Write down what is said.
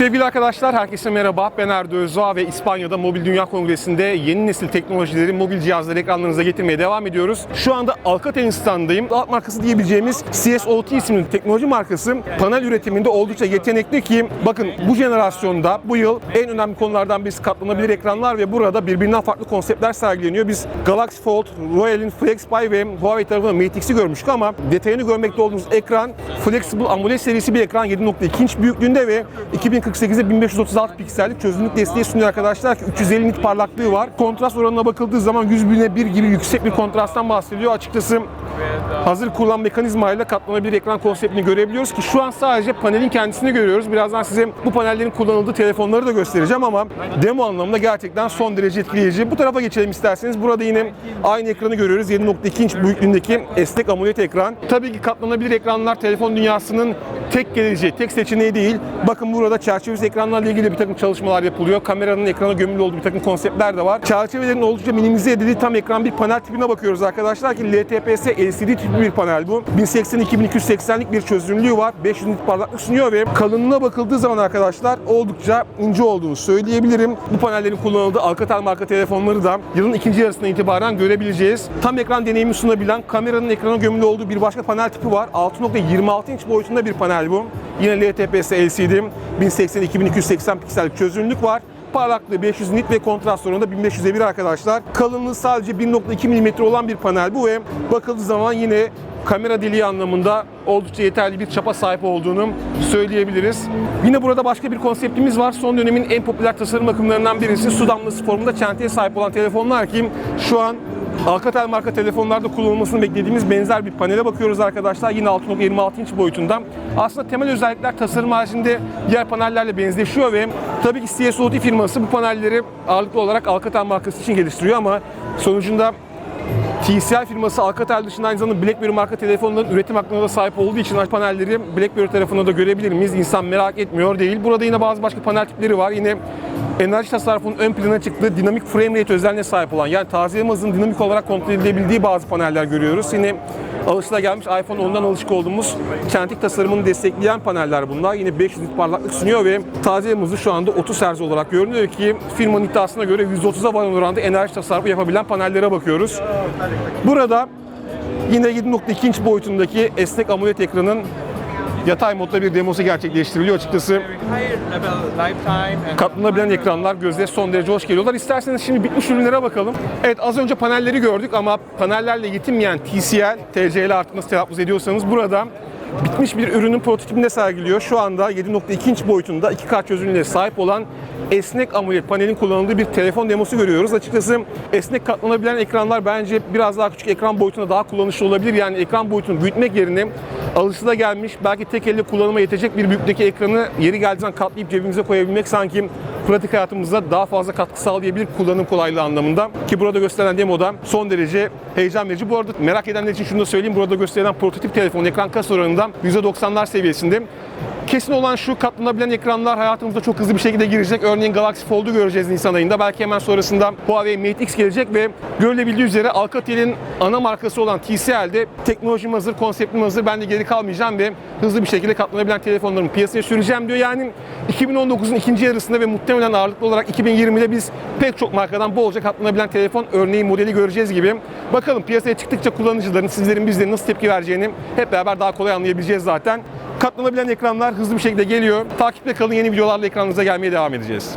Sevgili arkadaşlar, herkese merhaba. Ben Erdo Özdoğa ve İspanya'da Mobil Dünya Kongresi'nde yeni nesil teknolojileri, mobil cihazları ekranlarınıza getirmeye devam ediyoruz. Şu anda Alcatel'in standındayım. Alt markası diyebileceğimiz CSOT isimli teknoloji markası panel üretiminde oldukça yetenekli ki bakın bu jenerasyonda bu yıl en önemli konulardan birisi katlanabilir ekranlar ve burada birbirinden farklı konseptler sergileniyor. Biz Galaxy Fold, Royal'in FlexPy ve Huawei tarafından Mate X'i görmüştük ama detayını görmekte olduğumuz ekran Flexible AMOLED serisi bir ekran 7.2 inç büyüklüğünde ve 2048'e 1536 piksellik çözünürlük desteği sunuyor arkadaşlar ki 350 nit parlaklığı var. Kontrast oranına bakıldığı zaman 100 bine 1 gibi yüksek bir kontrasttan bahsediyor. Açıkçası hazır kullan mekanizmayla katlanabilir ekran konseptini görebiliyoruz ki şu an sadece panelin kendisini görüyoruz. Birazdan size bu panellerin kullanıldığı telefonları da göstereceğim ama demo anlamında gerçekten son derece etkileyici. Bu tarafa geçelim isterseniz. Burada yine aynı ekranı görüyoruz. 7.2 inç büyüklüğündeki esnek AMOLED ekran. Tabii ki katlanabilir ekranlar telefon dünyasının tek geleceği, tek seçeneği değil. Bakın burada çerçevesiz ekranlarla ilgili bir takım çalışmalar yapılıyor. Kameranın ekrana gömülü olduğu bir takım konseptler de var. Çerçevelerin oldukça minimize edildiği tam ekran bir panel tipine bakıyoruz arkadaşlar ki LTPS LCD tipi bir panel bu. 1080-2280'lik bir çözünürlüğü var. 500 nit parlaklık sunuyor ve kalınlığına bakıldığı zaman arkadaşlar oldukça ince olduğunu söyleyebilirim. Bu panellerin kullanıldığı Alcatel marka telefonları da yılın ikinci yarısından itibaren görebileceğiz. Tam ekran deneyimi sunabilen kameranın ekrana gömülü olduğu bir başka panel tipi var. 6.26 inç boyutunda bir panel bu. Yine LTPS LCD 1080-2280 piksellik çözünürlük var. Parlaklığı 500 nit ve kontrast oranı da 1500'e 1 arkadaşlar. Kalınlığı sadece 1.2 mm olan bir panel bu ve bakıldığı zaman yine kamera deliği anlamında oldukça yeterli bir çapa sahip olduğunu söyleyebiliriz. Yine burada başka bir konseptimiz var. Son dönemin en popüler tasarım akımlarından birisi su damlası formunda çenteye sahip olan telefonlar ki şu an Alcatel marka telefonlarda kullanılmasını beklediğimiz benzer bir panele bakıyoruz arkadaşlar. Yine 6.26 inç boyutunda. Aslında temel özellikler tasarım haricinde diğer panellerle benzeşiyor ve tabii ki CSOT firması bu panelleri ağırlıklı olarak Alcatel markası için geliştiriyor ama sonucunda TCL firması Alcatel dışında aynı zamanda BlackBerry marka telefonların üretim hakkına da sahip olduğu için panelleri BlackBerry tarafında da görebilir miyiz? İnsan merak etmiyor değil. Burada yine bazı başka panel tipleri var. Yine enerji tasarrufunun ön plana çıktığı dinamik frame rate özelliğine sahip olan yani tazeleme hızının dinamik olarak kontrol edilebildiği bazı paneller görüyoruz. Yine alışılagelmiş iPhone 10'dan alışık olduğumuz çentik tasarımını destekleyen paneller bunlar. Yine 500 nit parlaklık sunuyor ve tazeleme hızı şu anda 30 Hz olarak görünüyor ki firmanın iddiasına göre %30'a varan oranda enerji tasarrufu yapabilen panellere bakıyoruz. Burada yine 7.2 inç boyutundaki esnek AMOLED ekranın yatay modda bir demosu gerçekleştiriliyor. Açıkçası katlanabilen ekranlar gözle son derece hoş geliyorlar. İsterseniz şimdi bitmiş ürünlere bakalım. Evet az önce panelleri gördük ama panellerle yetinmeyen TCL, TCL artık nasıl telaffuz ediyorsanız burada bitmiş bir ürünün prototipinde sergiliyor. Şu anda 7.2 inç boyutunda 2K çözünürlüğe sahip olan esnek AMOLED panelin kullanıldığı bir telefon demosu görüyoruz. Açıkçası esnek katlanabilen ekranlar bence biraz daha küçük ekran boyutunda daha kullanışlı olabilir. Yani ekran boyutunu büyütmek yerine alışılagelmiş belki tek elle kullanıma yetecek bir büyüklükteki ekranı yeri geldiği zaman katlayıp cebimize koyabilmek sanki pratik hayatımızda daha fazla katkı sağlayabilir kullanım kolaylığı anlamında. Ki burada gösterilen demoda son derece heyecan verici. Bu arada merak edenler için şunu da söyleyeyim. Burada gösterilen prototip telefon ekran kas oranından %90'lar seviyesinde. Kesin olan şu katlanabilen ekranlar hayatımızda çok hızlı bir şekilde girecek. Örneğin Galaxy Fold'u göreceğiz Nisan ayında. Belki hemen sonrasında Huawei Mate X gelecek ve görülebildiği üzere Alcatel'in ana markası olan TCL'de teknolojim hazır, konseptim hazır. Ben de geri kalmayacağım ve hızlı bir şekilde katlanabilen telefonlarımı piyasaya süreceğim diyor. Yani 2019'un ikinci yarısında ve muhtemelen ağırlıklı olarak 2020'de biz pek çok markadan bolca katlanabilen telefon örneği modeli göreceğiz gibi. Bakalım piyasaya çıktıkça kullanıcıların, sizlerin, bizlerin nasıl tepki vereceğini hep beraber daha kolay anlayabileceğiz zaten. Katlanabilen ekranlar hızlı bir şekilde geliyor. Takipte kalın yeni videolarla ekranınıza gelmeye devam edeceğiz.